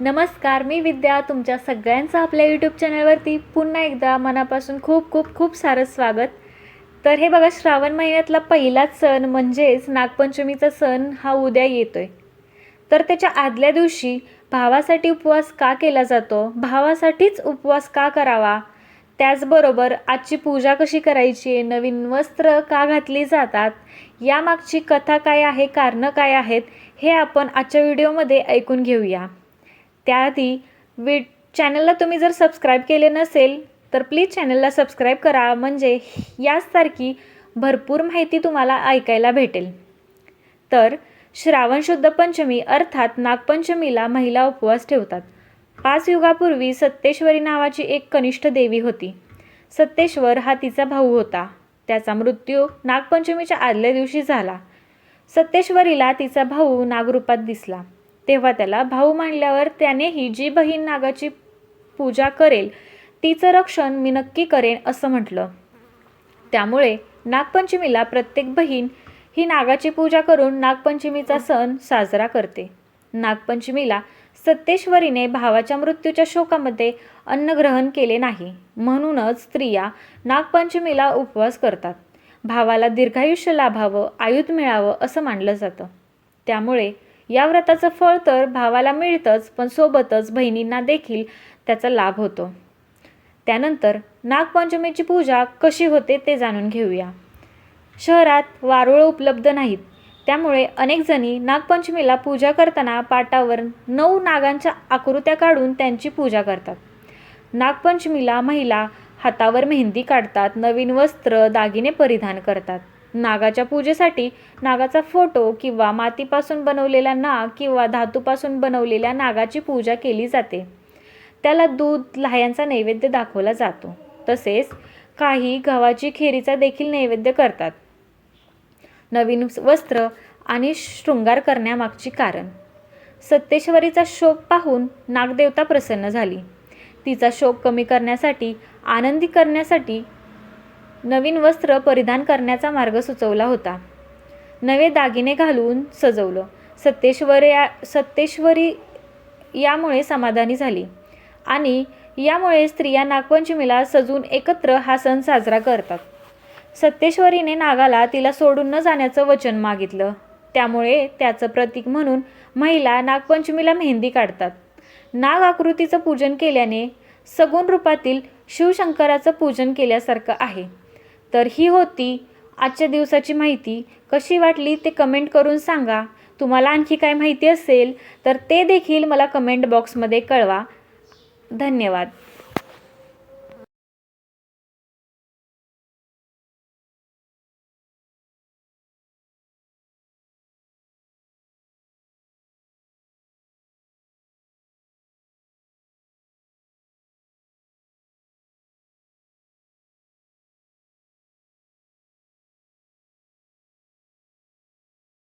नमस्कार मी विद्या तुमच्या सगळ्यांचं आपल्या यूट्यूब चॅनलवरती पुन्हा एकदा मनापासून खूप खूप खूप सारं स्वागत. तर हे बघा श्रावण महिन्यातला पहिलाच सण म्हणजेच नागपंचमीचा सण हा उद्या येतो आहे तर त्याच्या आदल्या दिवशी भावासाठी उपवास का केला जातो? भावासाठीच उपवास का करावा? त्याचबरोबर आजची पूजा कशी करायची? नवीन वस्त्र का घातली जातात? यामागची कथा काय आहे? कारणं काय आहेत? हे आपण आजच्या व्हिडिओमध्ये ऐकून घेऊया. त्याआधी वि चॅनलला तुम्ही जर सबस्क्राईब केले नसेल तर प्लीज चॅनलला सबस्क्राईब करा. म्हणजे याचसारखी भरपूर माहिती तुम्हाला ऐकायला भेटेल. तर श्रावण शुद्ध पंचमी अर्थात नागपंचमीला महिला उपवास ठेवतात. पाच युगापूर्वी सत्तेश्वरी नावाची एक कनिष्ठ देवी होती. सत्तेश्वर हा तिचा भाऊ होता. त्याचा मृत्यू नागपंचमीच्या आदल्या दिवशी झाला. सत्तेश्वरीला तिचा भाऊ नागरूपात दिसला. तेव्हा त्याला भाऊ मानल्यावर त्यानेही जी बहीण नागाची पूजा करेल तिचं रक्षण मी नक्की करेन असं म्हटलं. त्यामुळे नागपंचमीला प्रत्येक बहीण ही नागाची पूजा करून नागपंचमीचा सण साजरा करते. नागपंचमीला सत्तेश्वरीने भावाच्या मृत्यूच्या शोकामध्ये अन्नग्रहण केले नाही म्हणूनच स्त्रिया नागपंचमीला उपवास करतात. भावाला दीर्घायुष्य लाभावं आयुध मिळावं असं मानलं जातं. त्यामुळे या व्रताचं फळ तर भावाला मिळतंच पण सोबतच बहिणींना देखील त्याचा लाभ होतो. त्यानंतर नागपंचमीची पूजा कशी होते ते जाणून घेऊया. शहरात वारुळं उपलब्ध नाहीत. त्यामुळे अनेकजणी नागपंचमीला पूजा करताना पाटावर नऊ नागांच्या आकृत्या काढून त्यांची पूजा करतात. नागपंचमीला महिला हातावर मेहंदी काढतात नवीन वस्त्र दागिने परिधान करतात. नागाच्या पूजेसाठी नागाचा फोटो किंवा मातीपासून बनवलेला नाग किंवा धातूपासून बनवलेल्या नागाची पूजा केली जाते. त्याला दूध लाह्यांचा नैवेद्य दाखवला जातो. तसेच काही गव्हाची खिरीचा देखील नैवेद्य करतात. नवीन वस्त्र आणि शृंगार करण्यामागची कारण. सत्तेश्वरीचा शोक पाहून नागदेवता प्रसन्न झाली. तिचा शोक कमी करण्यासाठी आनंदी करण्यासाठी नवीन वस्त्र परिधान करण्याचा मार्ग सुचवला होता. नवे दागिने घालून सजवलं. सत्तेश्वर्या सत्तेश्वरी यामुळे समाधानी झाली. आणि यामुळे स्त्रिया नागपंचमीला सजून एकत्र हा सण साजरा करतात. सत्तेश्वरीने नागाला तिला सोडून न जाण्याचं वचन मागितलं. त्यामुळे त्याचं प्रतीक म्हणून महिला नागपंचमीला मेहंदी काढतात. नाग आकृतीचं पूजन केल्याने सगुण रूपातील शिवशंकराचं पूजन केल्यासारखं आहे. तर ही होती आजच्या दिवसाची माहिती. कशी वाटली ते कमेंट करून सांगा. तुम्हाला आणखी काय माहिती असेल तर ते देखील मला कमेंट बॉक्समध्ये कळवा. धन्यवाद.